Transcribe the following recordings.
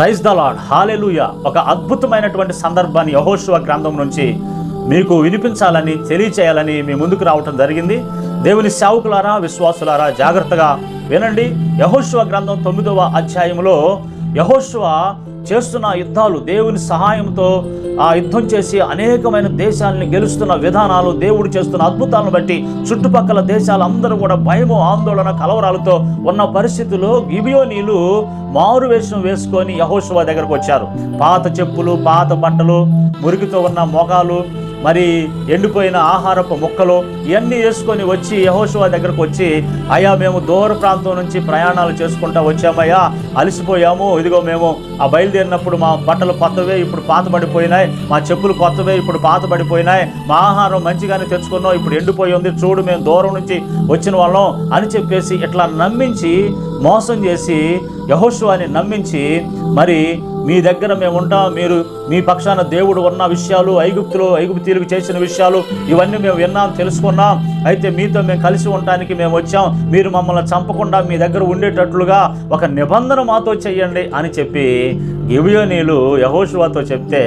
Praise the lord hallelujah. ఒక అద్భుతమైనటువంటి సందర్భాన్ని యహోశివ గ్రంథం నుంచి మీకు వినిపించాలని తెలియచేయాలని మీ ముందుకు రావటం జరిగింది. దేవుని సేవకులారా విశ్వాసులారా జాగ్రత్తగా వినండి. యహోశివ గ్రంథం తొమ్మిదవ అధ్యాయంలో యహోశివ చేస్తున్న యుద్ధాలు దేవుని సహాయంతో ఆ యుద్ధం చేసి అనేకమైన దేశాలని గెలుస్తున్న విధానాలు దేవుడు చేస్తున్న అద్భుతాలను బట్టి చుట్టుపక్కల దేశాలందరూ కూడా భయము ఆందోళన కలవరాలతో ఉన్న పరిస్థితుల్లో గిబియోనీలు మారు వేషం వేసుకొని యహోశివ దగ్గరకు వచ్చారు. పాత చెప్పులు పాత బట్టలు మురికితో ఉన్న మొగాలు మరి ఎండిపోయిన ఆహారపు ముక్కలు ఇవన్నీ వేసుకొని వచ్చి యహోశివ దగ్గరకు వచ్చి అయ్యా మేము దూర ప్రాంతం నుంచి ప్రయాణాలు చేసుకుంటా వచ్చామయ్యా అలసిపోయాము. ఇదిగో మేము ఆ బయలుదేరినప్పుడు మా బట్టలు కొత్తవే ఇప్పుడు పాతబడిపోయినాయి. మా చెప్పులు కొత్తవే ఇప్పుడు పాతబడిపోయినాయి. మా ఆహారం మంచిగానే తెచ్చుకున్నాం ఇప్పుడు ఎండిపోయి ఉంది. చూడు మేము దూరం నుంచి వచ్చిన వాళ్ళం అని చెప్పేసి ఇట్లా నమ్మించి మోసం చేసి యహోశివాని నమ్మించి మరి మీ దగ్గర మేము ఉంటాం మీరు మీ పక్షాన దేవుడు ఉన్న విషయాలు ఐగుప్తులు ఐగుప్తీలకు చేసిన విషయాలు ఇవన్నీ మేము విన్నాం తెలుసుకున్నాం. అయితే మీతో మేము కలిసి ఉండటానికి మేము వచ్చాం. మీరు మమ్మల్ని చంపకుండా మీ దగ్గర ఉండేటట్లుగా ఒక నిబంధన మాతో చెయ్యండి అని చెప్పి గిబియోనీలు యహోశువాతో చెప్తే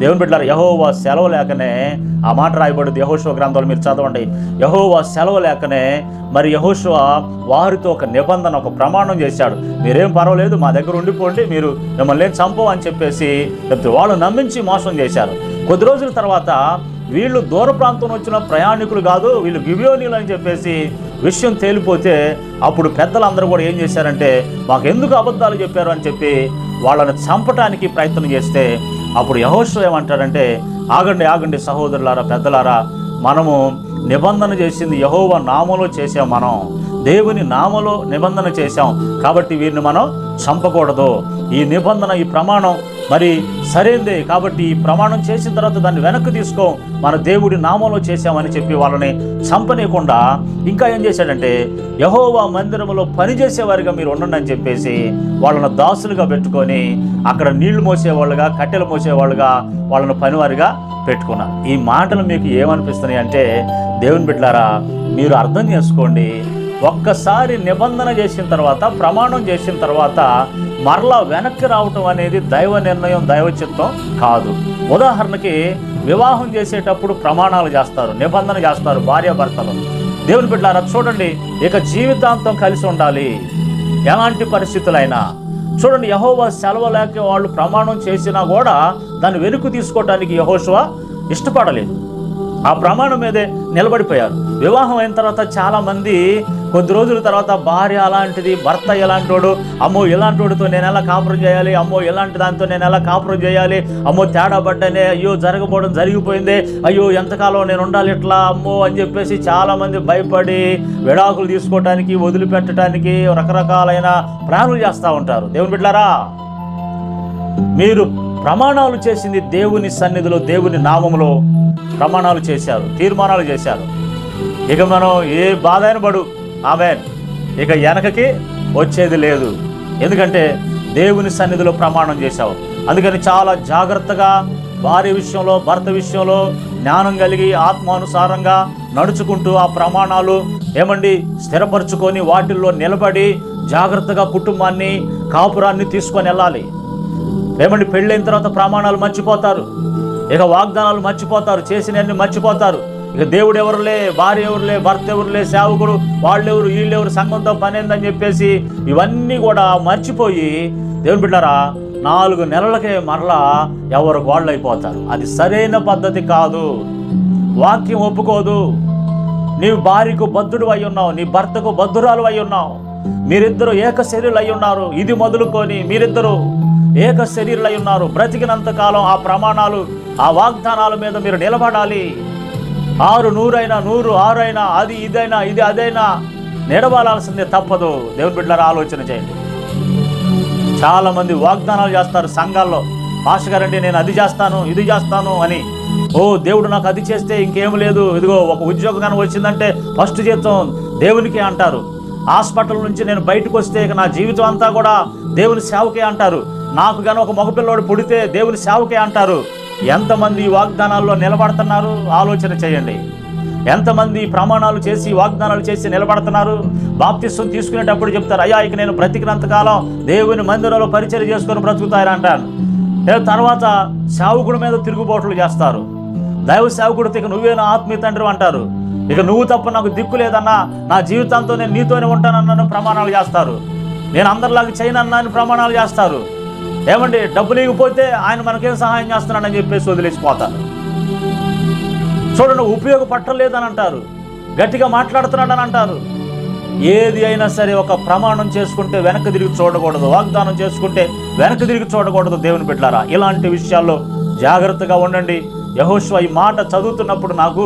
దేవుని బిడ్డారు యహోవా సెలవు లేకనే ఆ మాట రాయబడింది. యహోశువ గ్రంథాలు మీరు చదవండి. యహోవా సెలవు లేకనే మరి యహోశువ వారితో ఒక నిబంధన ఒక ప్రమాణం చేశాడు. మీరేం పర్వాలేదు మా దగ్గర ఉండిపోండి మీరు మిమ్మల్ని ఏం చంపవు అని చెప్పేసి చెప్తే వాళ్ళు నమ్మించి మోసం చేశారు. కొద్ది రోజుల తర్వాత వీళ్ళు దూర ప్రాంతం వచ్చిన ప్రయాణికులు కాదు వీళ్ళు గిబియోనీలు అని చెప్పేసి విషయం తేలిపోతే అప్పుడు పెద్దలందరూ కూడా ఏం చేశారంటే మాకు ఎందుకు అబద్ధాలు చెప్పారు? అని చెప్పి వాళ్ళని చంపటానికి ప్రయత్నం చేస్తే అప్పుడు యహోశ్వ ఏమంటాడంటే ఆగండి ఆగండి సహోదరులారా పెద్దలారా మనము నిబంధన చేసింది యహోవ నామలో చేసాం మనం. దేవుని నామలో నిబంధన చేశాం. కాబట్టి వీరిని మనం చంపకూడదు. ఈ నిబంధన ఈ ప్రమాణం మరి సరైందే కాబట్టి ఈ ప్రమాణం చేసిన తర్వాత దాన్ని వెనక్కి తీసుకో. మన దేవుడి నామంలో చేశామని చెప్పి వాళ్ళని చంపనీయకుండా ఇంకా ఏం చేశాడంటే యహోవా మందిరంలో పనిచేసేవారిగా మీరు ఉండండి అని చెప్పేసి వాళ్ళను దాసులుగా పెట్టుకొని అక్కడ నీళ్ళు మోసేవాళ్ళుగా కట్టెలు మోసేవాళ్ళుగా వాళ్ళను పనివారిగా పెట్టుకున్నారు. ఈ మాటలు మీకు ఏమనిపిస్తున్నాయి అంటే దేవుని బిడ్డారా మీరు అర్థం చేసుకోండి ఒక్కసారి నిబంధన చేసిన తర్వాత ప్రమాణం చేసిన తర్వాత మరలా వెనక్కి రావటం అనేది దైవ నిర్ణయం దైవ చిత్తం కాదు. ఉదాహరణకి వివాహం చేసేటప్పుడు ప్రమాణాలు చేస్తారు నిబంధన చేస్తారు భార్యాభర్తలు దేవుని బిడ్డారా చూడండి ఇక జీవితాంతం కలిసి ఉండాలి. ఎలాంటి పరిస్థితులైనా. చూడండి యహోవా సెలవు లేక వాళ్ళు ప్రమాణం చేసినా కూడా దాన్ని వెనుక తీసుకోవడానికి యహోశివ ఇష్టపడలేదు. ఆ ప్రమాణం మీదే నిలబడిపోయారు. వివాహం అయిన తర్వాత చాలామంది కొద్ది రోజుల తర్వాత భార్య అలాంటిది భర్త ఎలాంటోడు అమ్మో ఇలాంటోడితో నేను ఎలా కాపురం చేయాలి అమ్మో ఇలాంటి దాంతో నేను ఎలా కాపురం చేయాలి అమ్మో తేడా పడ్డానే అయ్యో జరగబోవడం జరిగిపోయింది అయ్యో ఎంతకాలం నేను ఉండాలి ఇట్లా అమ్మో అని చెప్పేసి చాలామంది భయపడి విడాకులు తీసుకోవటానికి వదిలిపెట్టడానికి రకరకాలైన ప్రాణులు చేస్తూ ఉంటారు. దేవుని బిడ్డారా మీరు ప్రమాణాలు చేసింది దేవుని సన్నిధిలో దేవుని నామములో ప్రమాణాలు చేశారు తీర్మానాలు చేశారు. ఇక మనం ఏ బాధ అయిన పడు. ఆమె ఇక వెనకకి వచ్చేది లేదు. ఎందుకంటే దేవుని సన్నిధిలో ప్రమాణం చేశావు. అందుకని చాలా జాగ్రత్తగా భార్య విషయంలో భర్త విషయంలో జ్ఞానం కలిగి ఆత్మానుసారంగా నడుచుకుంటూ ఆ ప్రమాణాలు ఏమండి? స్థిరపరచుకొని వాటిల్లో నిలబడి జాగ్రత్తగా కుటుంబాన్ని కాపురాన్ని తీసుకొని వెళ్ళాలి. ఏమండి? పెళ్ళైన తర్వాత ప్రమాణాలు మర్చిపోతారు. ఇక వాగ్దానాలు మర్చిపోతారు. చేసినవన్నీ మర్చిపోతారు. ఇక దేవుడు ఎవరులే భార్య ఎవరులే భర్త ఎవరులే సేవకుడు వాళ్ళెవరు వీళ్ళెవరు సంఘంతో పనేందని చెప్పేసి ఇవన్నీ కూడా మర్చిపోయి దేవుని బిడ్డారా నాలుగు నెలలకే మరలా ఎవరు వాళ్ళు అయిపోతారు అది సరైన పద్ధతి కాదు. వాక్యం ఒప్పుకోదు. నీవు భార్యకు బద్ధుడు అయి ఉన్నావు నీ భర్తకు బద్ధురాలు అయి ఉన్నావు. మీరిద్దరు ఏక శరీరులు అయి ఉన్నారు. ఇది మొదలుకొని మీరిద్దరు ఏక శరీరులు అయి ఉన్నారు. బ్రతికినంత కాలం ఆ ప్రమాణాలు ఆ వాగ్దానాల మీద మీరు నిలబడాలి. ఆరు నూరైనా నూరు ఆరైనా అది ఇదైనా ఇది అదైనా నిడబాలాల్సిందే తప్పదు. దేవుని బిడ్డలారా ఆలోచన చేయండి. చాలామంది వాగ్దానాలు చేస్తారు సంఘాల్లో. పాష గారంటే నేను అది చేస్తాను ఇది చేస్తాను అని. ఓ దేవుడు నాకు అది చేస్తే ఇంకేం లేదు. ఇదిగో ఒక ఉద్యోగం కానీ వచ్చిందంటే ఫస్ట్ జీతం దేవునికి అంటారు. హాస్పిటల్ నుంచి నేను బయటకు వస్తే ఇక నా జీవితం అంతా కూడా దేవుని సేవకే అంటారు. నాకు కానీ ఒక మగపిల్లవాడు పుడితే దేవుని సేవకే అంటారు. ఎంతమంది వాగ్దానాల్లో నిలబడుతున్నారు? ఆలోచన చేయండి. ఎంతమంది ప్రమాణాలు చేసి వాగ్దానాలు చేసి నిలబడుతున్నారు? బాప్తిస్వం తీసుకునేటప్పుడు చెప్తారు అయ్యా ఇక నేను బ్రతికినంతకాలం దేవుని మందిరంలో పరిచయం చేసుకొని బ్రతుకుతాయని అంటాను తర్వాత సేవకుడి మీద తిరుగుబాట్లు చేస్తారు. దైవ సేవకుడితో ఇక నువ్వే నా ఆత్మీయ తండ్రి అంటారు. ఇక నువ్వు తప్ప నాకు దిక్కు లేదన్నా నా జీవితంతో నేను నీతోనే ఉంటానన్నాను ప్రమాణాలు చేస్తారు. నేను అందరిలాగా చేయనన్నా అని ప్రమాణాలు చేస్తారు. ఏమండి డబ్బులు ఇవ్వకపోతే ఆయన మనకేం సహాయం చేస్తున్నాడని చెప్పేసి వదిలేసిపోతారు చూడండి ఉపయోగపట్టలేదని అంటారు గట్టిగా మాట్లాడుతున్నాడని అంటారు ఏది అయినా సరే ఒక ప్రమాణం చేసుకుంటే వెనక్కి తిరిగి చూడకూడదు వాగ్దానం చేసుకుంటే వెనక్కి తిరిగి చూడకూడదు దేవుని పెట్టారా ఇలాంటి విషయాల్లో జాగ్రత్తగా ఉండండి. యహోశ్వ ఈ మాట చదువుతున్నప్పుడు నాకు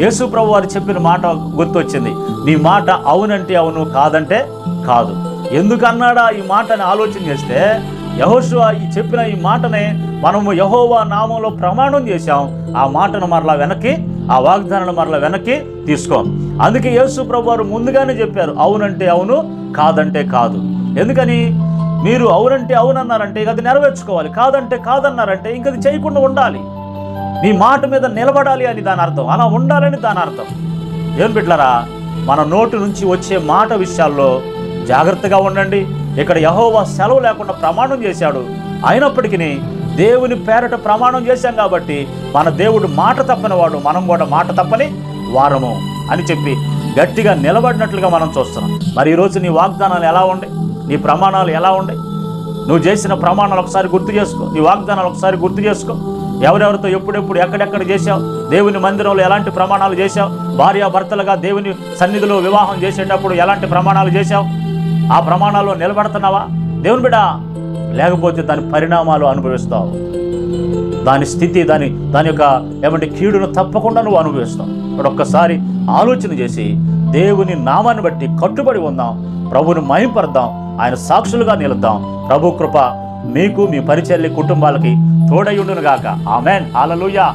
యేసు ప్రభు వారు చెప్పిన మాట గుర్తొచ్చింది. నీ మాట అవునంటే అవును కాదంటే కాదు. ఎందుకన్నాడా ఈ మాటని ఆలోచన చేస్తే యహోశివ ఈ చెప్పిన ఈ మాటనే మనము యహోవా నామంలో ప్రమాణం చేశాం. ఆ మాటను మరలా వెనక్కి ఆ వాగ్దానాన్ని మరలా వెనక్కి తీసుకోం. అందుకే యేసు ప్రభు వారు ముందుగానే చెప్పారు అవునంటే అవును కాదంటే కాదు. ఎందుకని? మీరు అవునంటే అవునన్నారంటే ఇక అది నెరవేర్చుకోవాలి. కాదంటే కాదన్నారంటే ఇంక అది చేయకుండా ఉండాలి. నీ మాట మీద నిలబడాలి అని దాని అర్థం. అలా ఉండాలని దాని అర్థం. ఏం బిడ్లరా మన నోటి నుంచి వచ్చే మాట విషయాల్లో జాగ్రత్తగా ఉండండి. ఇక్కడ యహోవా సెలవు లేకుండా ప్రమాణం చేశాడు. అయినప్పటికీ దేవుని పేరట ప్రమాణం చేశాం కాబట్టి మన దేవుడు మాట తప్పని వాడు మనం కూడా మాట తప్పని వారము అని చెప్పి గట్టిగా నిలబడినట్లుగా మనం చూస్తున్నాం. మరి ఈరోజు నీ వాగ్దానాలు ఎలా ఉండే? నీ ప్రమాణాలు ఎలా ఉండే? నువ్వు చేసిన ప్రమాణాలు ఒకసారి గుర్తు చేసుకో. నీ వాగ్దానాలు ఒకసారి గుర్తు చేసుకో. ఎవరెవరితో ఎప్పుడెప్పుడు ఎక్కడెక్కడ చేశావు? దేవుని మందిరంలో ఎలాంటి ప్రమాణాలు చేశావు? భార్యాభర్తలుగా దేవుని సన్నిధిలో వివాహం చేసేటప్పుడు ఎలాంటి ప్రమాణాలు చేశావు? ఆ ప్రమాణాల్లో నిలబడుతున్నావా? దేవుని బిడ్డ లేకపోతే దాని పరిణామాలు అనుభవిస్తావు. దాని స్థితి దాని దాని యొక్క ఏమంటే కీడును తప్పకుండా నువ్వు అనుభవిస్తావు. ఇప్పుడు ఒక్కసారి ఆలోచన చేసి దేవుని నామాన్ని బట్టి కట్టుబడి ఉందాం. ప్రభుని మయంపరుద్దాం ఆయన సాక్షులుగా నిలుద్దాం. ప్రభు కృప మీకు మీ పరిచర్య కుటుంబాలకి తోడయుండునుగాక ఆమెన్. ఆలలుయా